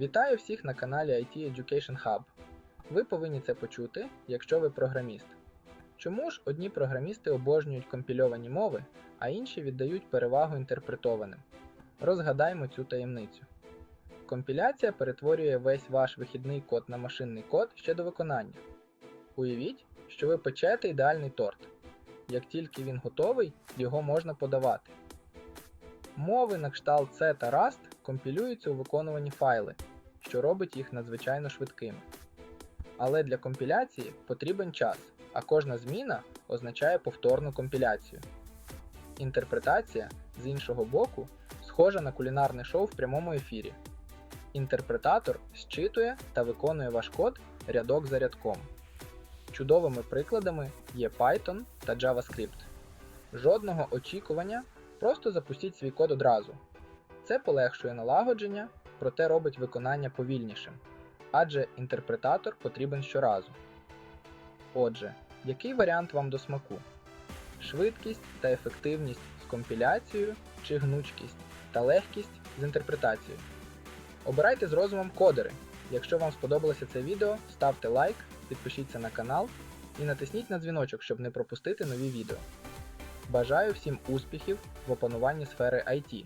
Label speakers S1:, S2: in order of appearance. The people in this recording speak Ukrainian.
S1: Вітаю всіх на каналі IT Education Hub. Ви повинні це почути, якщо ви програміст. Чому ж одні програмісти обожнюють компільовані мови, а інші віддають перевагу інтерпретованим? Розгадаймо цю таємницю. Компіляція перетворює весь ваш вихідний код на машинний код ще до виконання. Уявіть, що ви печете ідеальний торт. Як тільки він готовий, його можна подавати. Мови на кшталт C та Rust компілюються у виконувані файли, що робить їх надзвичайно швидкими. Але для компіляції потрібен час, а кожна зміна означає повторну компіляцію. Інтерпретація, з іншого боку, схожа на кулінарне шоу в прямому ефірі. Інтерпретатор зчитує та виконує ваш код рядок за рядком. Чудовими прикладами є Python та JavaScript. Жодного очікування, просто запустіть свій код одразу. Це полегшує налагодження, проте робить виконання повільнішим, адже інтерпретатор потрібен щоразу. Отже, який варіант вам до смаку? Швидкість та ефективність з компіляцією чи гнучкість та легкість з інтерпретацією? Обирайте з розумом кодери. Якщо вам сподобалося це відео, ставте лайк, підпишіться на канал і натисніть на дзвіночок, щоб не пропустити нові відео. Бажаю всім успіхів в опануванні сфери IT.